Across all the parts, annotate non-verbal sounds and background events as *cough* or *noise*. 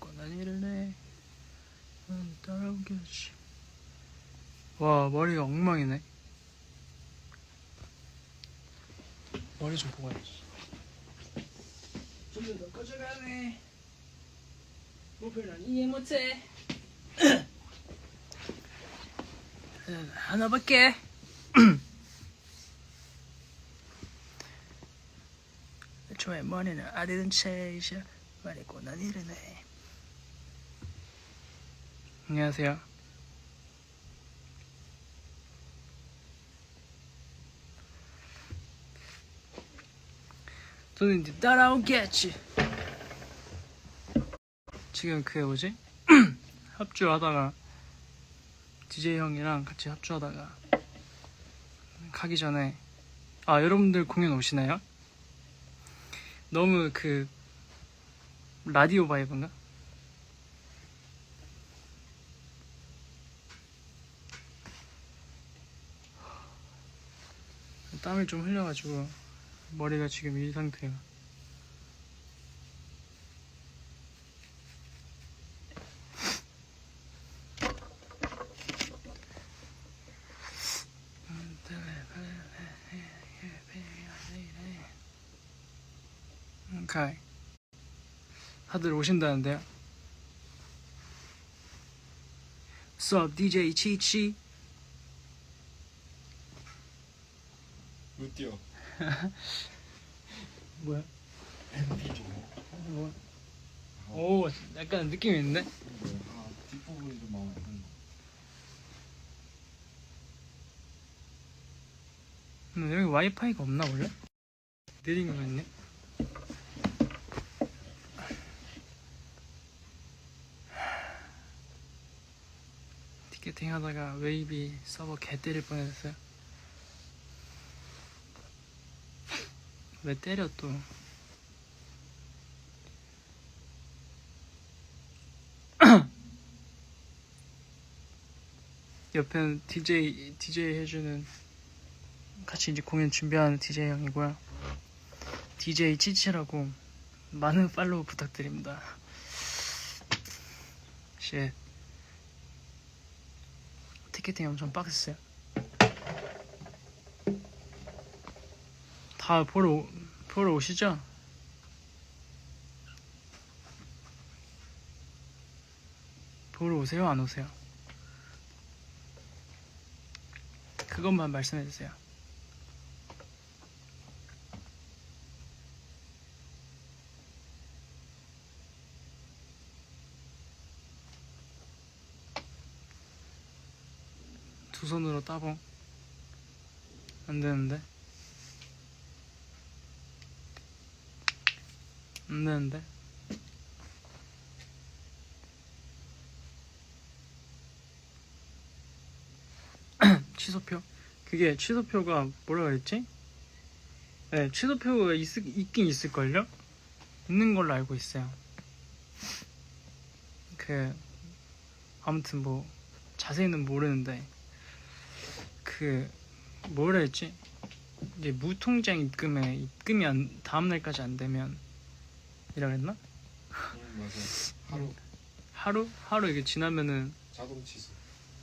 말거나 일을 해난 따라오겠지. 와 머리가 엉망이네. 머리 좀 보고 와야지 좀더 목표를 난 이해 못해. 하나밖에. *clears throat* 애초에 머리는 아리는 채이셔 말했고 난 이러네 안녕하세요 저는 이제 따라오겠지 지금 그 뭐지 *clears throat* 합주하다가 DJ 형이랑 같이 합주하다가 가기 전에 아 여러분들 공연 오시나요? 너무 그 라디오 바이브인가? 땀을 좀 흘려가지고 머리가 지금 이 상태야. 오케이. 다들 오신다는데요. Sup, DJ 치치. 뛰어. *laughs* 뭐야? 뭐? 오, 약간 느낌이 있는데? 아, 뒷부분이 좀 마음에 안 드는 거. 근데 여기 와이파이가 없나 원래? 느린 거 같네. 티켓팅 하다가 웨이비 서버 개 때릴 뻔했어요. 왜 때려 또? 옆에는 DJ DJ 해주는 같이 이제 공연 준비하는 DJ 형이고요. DJ 치치라고 많은 팔로우 부탁드립니다. 쉣. 티켓팅 엄청 빡셌어요. 다 보러, 오- 보러 오시죠? 보러 오세요? 안 오세요? 그것만 말씀해 주세요. 두 손으로 따봉 안 되는데 안 되는데 *clears throat* 취소표 그게 취소표가 뭐라 그랬지? 네 취소표가 있, 있긴 있을걸요? 있는 걸로 알고 있어요 그 아무튼 뭐 자세히는 모르는데 그 뭐라 했지? 이제 무통장 입금에 입금이 안, 다음 날까지 안 되면 이라 그랬나? 응, 맞아. 하루 하루 하루 이게 지나면은 자동 취소.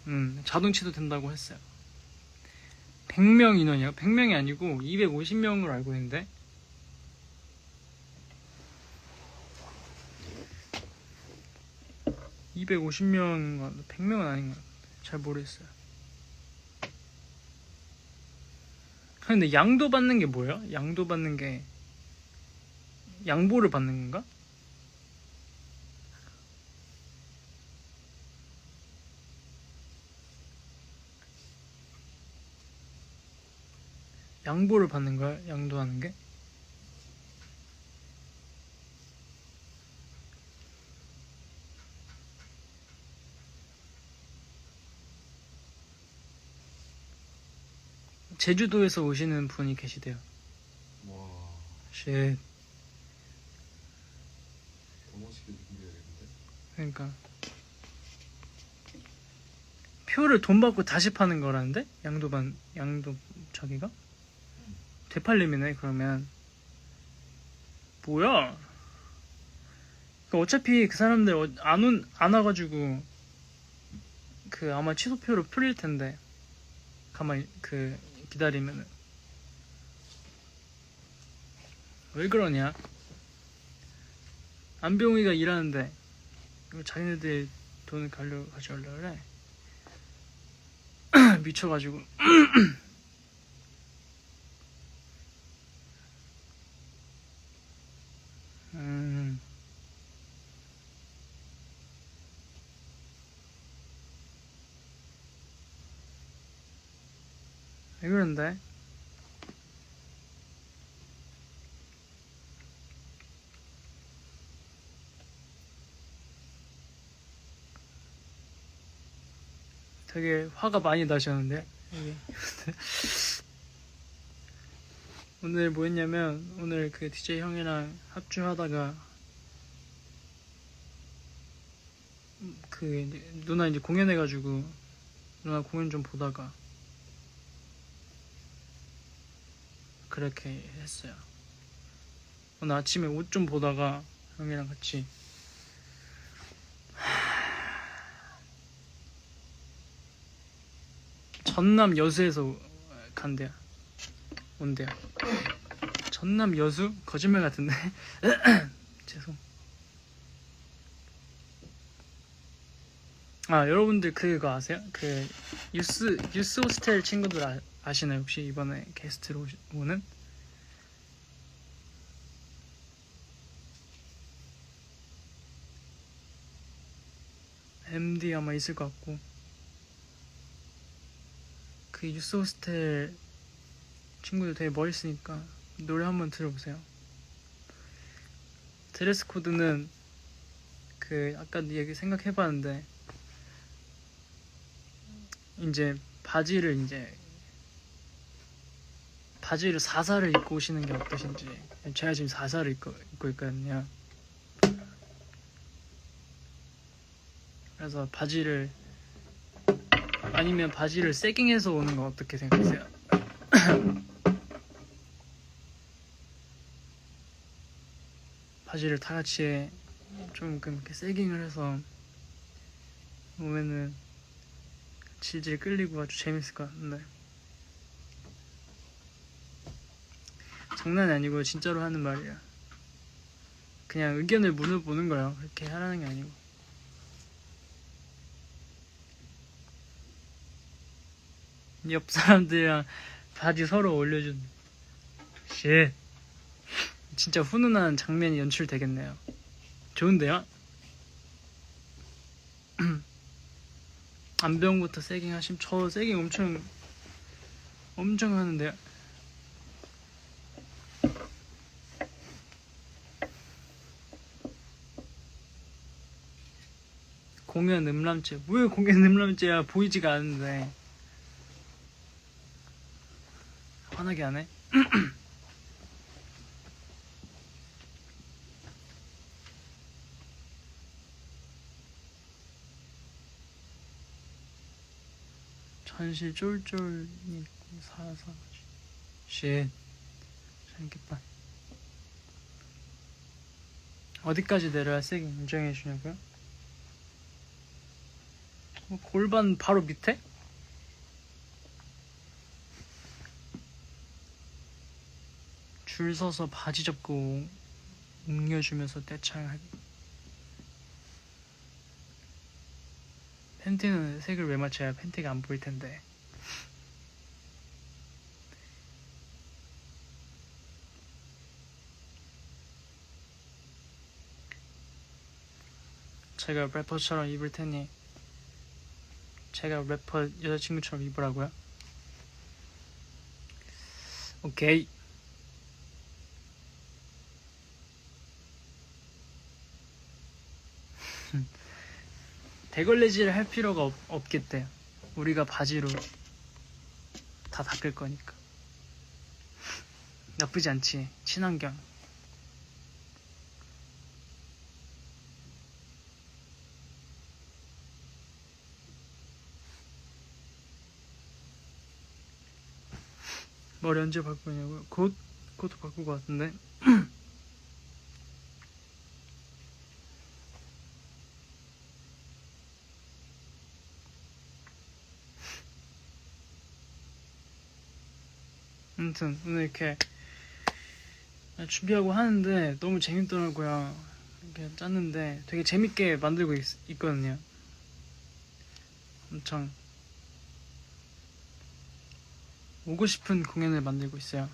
음, 자동 취소 된다고 했어요. 100명 인원이요? 100명이 아니고 250명으로 알고 있는데 (250명) 100명은 아닌 것 같아요 잘 모르겠어요 근데 양도 받는 게 뭐예요? 양도 받는 게 양보를 받는 건가? 양보를 받는 거야? 양도하는 게? 제주도에서 오시는 분이 계시대요. 와, 쉣. 더 멋있게 준비해야겠는데. 그러니까. 표를 돈 받고 다시 파는 거라는데? 양도반 양도 저기가? 되팔림이네 그러면. 뭐야? 그 어차피 그 사람들 어- 안, 와가지고 그 아마 취소표로 풀릴 텐데. 가만히 그 기다리면은. 왜 그러냐? 안병우이가 일하는데 자기네들 돈을 가려 가져가려 그래 *clears throat* 미쳐가지고 *clears throat* 음. 왜 그런데? 되게 화가 많이 나셨는데 여기. *laughs* 오늘 뭐 했냐면 오늘 그 DJ 형이랑 합주하다가 그 이제 누나 이제 공연해가지고 누나 공연 좀 보다가 그렇게 했어요. 오늘 아침에 옷 좀 보다가 형이랑 같이 전남 여수에서 간대요. 온대요. 전남 여수 거짓말 같은데 *laughs* 죄송. 아 여러분들 그거 아세요? 그 유스 유스 호스텔 친구들 아, 아시나요? 혹시 이번에 게스트로 오시- 오는? MD 아마 있을 것 같고 그 유스 호스텔 친구들 되게 멋있으니까 노래 한번 들어보세요. 드레스 코드는 그 아까 얘기 생각해봤는데 이제 바지를 이제 바지를 사사를 입고 오시는 게 어떠신지 제가 지금 사사를 입고, 입고 있거든요. 그래서 바지를 아니면 바지를 세깅해서 오는 거 어떻게 생각하세요? *coughs* 바지를 다 같이 좀 이렇게 세깅을 해서 오면은 질질 끌리고 아주 재밌을 것 같은데. 장난이 아니고 진짜로 하는 말이야 그냥 의견을 물어보는 거야 그렇게 하라는 게 아니고 옆 사람들이랑 바지 서로 올려준 쉣 진짜 훈훈한 장면이 연출되겠네요. 좋은데요? *clears throat* 안병부터 세깅 하심 저 세깅 엄청 엄청 하는데요. 공연 음람죄. 왜 공연 음람죄야? 보이지가 않는데 화나게 하네 전실 쫄쫄 입고 사사 쉣 재밌겠다 어디까지 내려야 세게 인정해 주냐고요? 어, 골반 바로 밑에? 줄 서서 바지 접고 옮겨주면서 떼창하기 팬티는 색을 왜 맞춰야 팬티가 안 보일 텐데. 제가 래퍼처럼 입을 테니 제가 래퍼 여자친구처럼 입으라고요? 오케이 대걸레질을 할 필요가 없, 없겠대요. 우리가 바지로 다 닦을 거니까. 나쁘지 않지. 친환경. 머리 언제 바꾸냐고요? 곧, 곧 바꿀 것 같은데. *clears throat* 아무튼 오늘 이렇게 준비하고 하는데 너무 재밌더라고요. 이렇게 짰는데 되게 재밌게 만들고 있, 있거든요. 엄청 오고 싶은 공연을 만들고 있어요.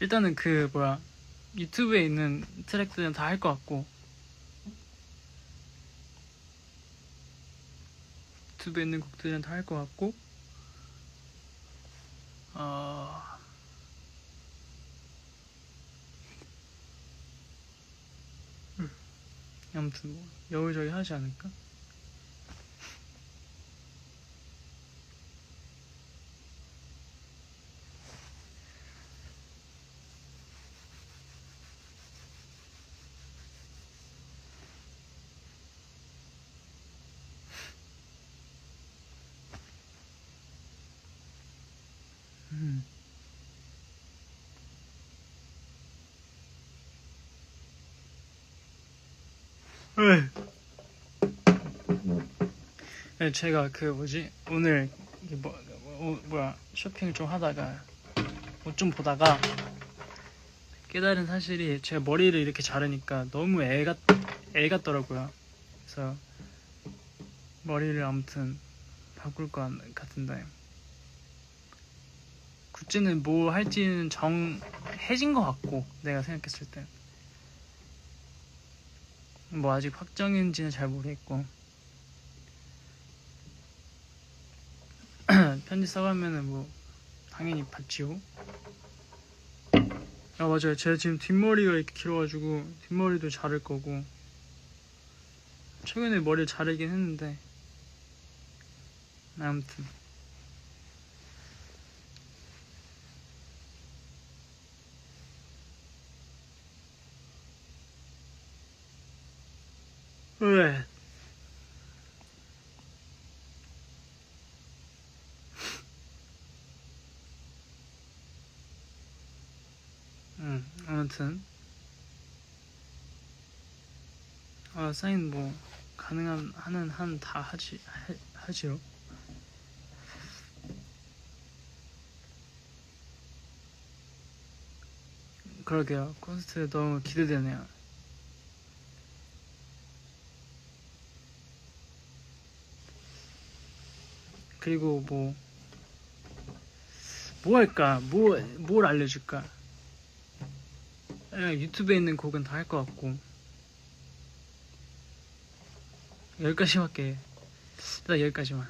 일단은 그 뭐야 유튜브에 있는 트랙들은 다 할 것 같고 유튜브에 있는 곡들은 다 할 것 같고 어... 음, 아무튼 뭐 여기저기 하지 않을까? 네. 네, 제가 그 뭐지 오늘 이게 뭐 어, 뭐야 쇼핑을 좀 하다가 옷 좀 보다가 깨달은 사실이 제가 머리를 이렇게 자르니까 너무 애 같, 애 같더라고요. 그래서 머리를 아무튼 바꿀 것 같은데 굿즈는 뭐 할지는 정해진 것 같고 내가 생각했을 때 뭐 아직 확정인지는 잘 모르겠고. *clears throat* 편지 써가면은 뭐 당연히 받지요. 아 맞아요. 제가 지금 뒷머리가 이렇게 길어가지고 뒷머리도 자를 거고. 최근에 머리를 자르긴 했는데. 아무튼 왜? 응, 아무튼 아 사인 뭐 가능한 하는 한 다 하지 하, 하지요. 그러게요. 콘서트 너무 기대되네요. 그리고 뭐, 뭐 할까? 뭐, 뭘 알려줄까? 그냥 유튜브에 있는 곡은 다 할 것 같고. 여기까지밖에, 일단 여기까지만.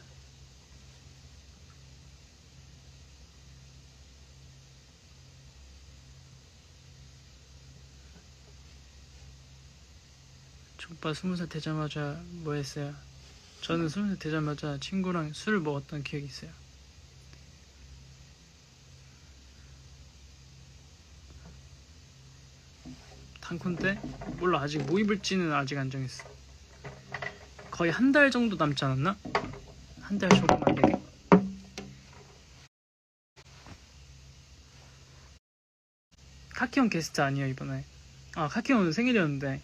오빠 스무 살 되자마자 뭐 했어요? 저는 스무 살 되자마자 친구랑 술을 먹었던 기억이 있어요. 단콘 때? 몰라 아직 뭐 입을지는 아직 안 정했어. 거의 한 달 정도 남지 않았나? 한 달 조금 안 되게. 카키 형 게스트 아니에요 이번에. 아 카키형 오늘 생일이었는데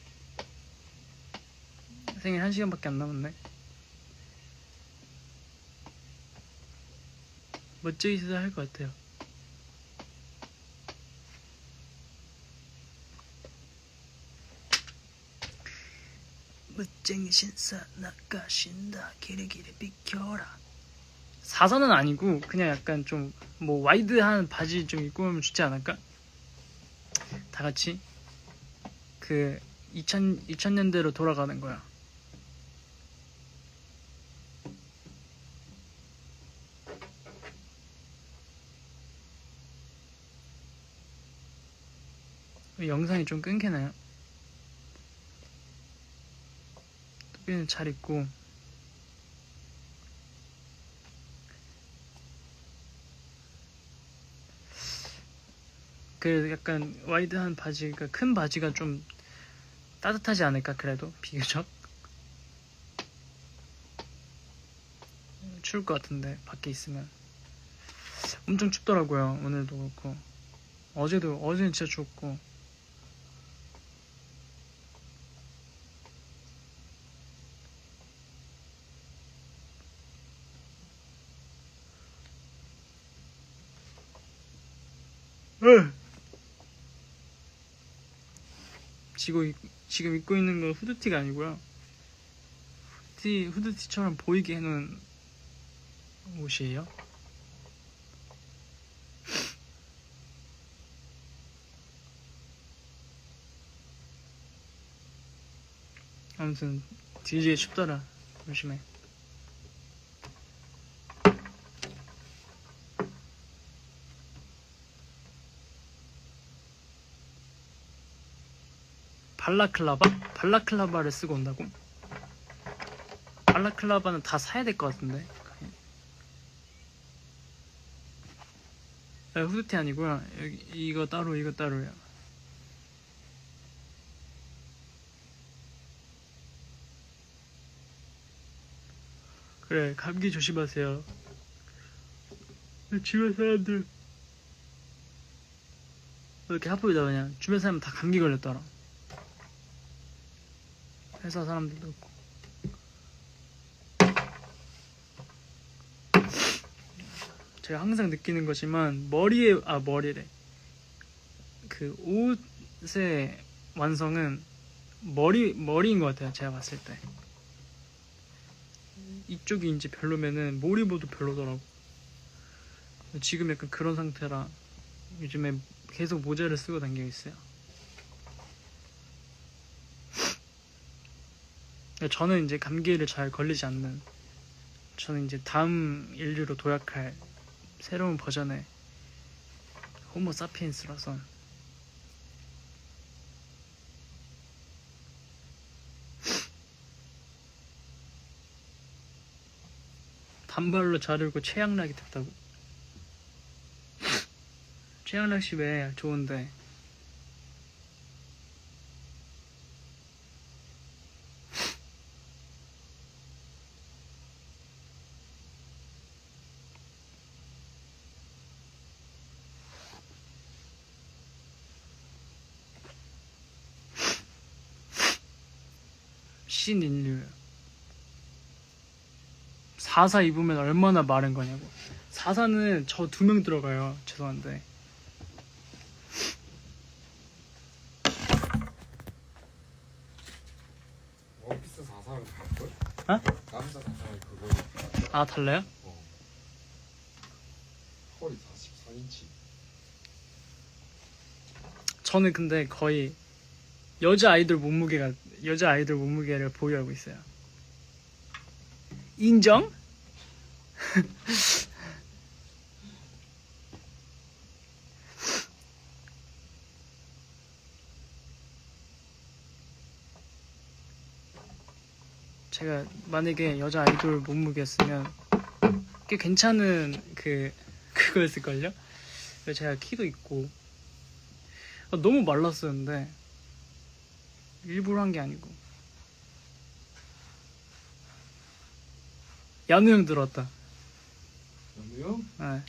생일 한 시간밖에 안 남았네. 멋지게 할것 같아요. 멋쟁이 신사 나가신다 기리기리 비켜라 사선은 아니고 그냥 약간 좀 뭐 와이드한 바지 좀 입고 오면 좋지 않을까? 다 같이 그 2000, 2000년대로 돌아가는 거야 영상이 좀 끊기나요? 뚜비는 잘 있고. 그 약간 와이드한 바지가 큰 바지가 좀 따뜻하지 않을까 그래도? 비교적? 추울 것 같은데 밖에 있으면. 엄청 춥더라고요 오늘도 그렇고. 어제도 어제는 진짜 추웠고 에. 입- 지금 입고 있는 건 후드티가 아니고요. 후드티 후드티처럼 보이게 해놓은 옷이에요. 아무튼 DJ 춥더라 조심해. 발라클라바? 발라클라바를 쓰고 온다고? 발라클라바는 다 사야 될 것 같은데. 아, 후드티 아니고요. 여기 이거 따로 이거 따로요. 그래 감기 조심하세요. 주변 사람들 이렇게 하품이다 그냥 주변 사람 다 감기 걸렸더라. 회사 사람들도 있고. 제가 항상 느끼는 거지만 머리에 아 머리래. 그 옷의 완성은 머리 머리인 것 같아요 제가 봤을 때. 이쪽이 이제 별로면은 머리보도 별로더라고. 지금 약간 그런 상태라 요즘에 계속 모자를 쓰고 다니고 있어요 저는 이제 감기를 잘 걸리지 않는 저는 이제 다음 인류로 도약할 새로운 버전의 호모 사피엔스라서. 단발로 자르고 최양락이 됐다고. 최양락 씨 왜 좋은데 신인류 44 입으면 얼마나 마른 거냐고 44는 저 두 명 들어가요 죄송한데 원피스 44는 갈걸? 어? 남자 44는 그거 아 달라요? 어. 허리 44인치 저는 근데 거의 여자 아이돌 몸무게가 여자 아이돌 몸무게를 보유하고 있어요 인정? *laughs* 제가 만약에 여자 아이돌 몸무게였으면 꽤 괜찮은 그 그거였을걸요? 제가 키도 있고 아, 너무 말랐었는데 일부러 한 게 아니고. 야누 형 들어왔다. 연우 형? 네.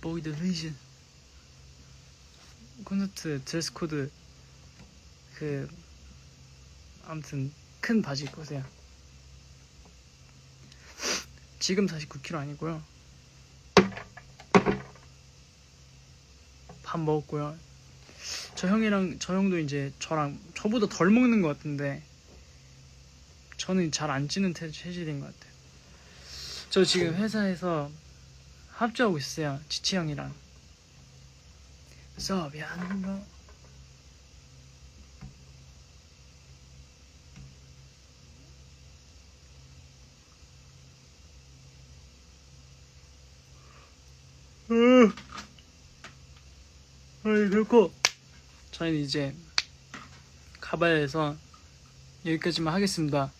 보이드 비전 콘서트 드레스 코드 그 아무튼 큰 바지 입고 오세요. 지금 49kg 아니고요 밥 먹었고요 저 형이랑 저 형도 이제 저랑 저보다 덜 먹는 것 같은데 저는 잘 안 찌는 태- 체질인 것 같아요. 저 지금 회사에서 합주하고 있어요. 지치 형이랑. 하는 거. 으. 아이 그렇고 저희는 이제 해서 여기까지만 하겠습니다.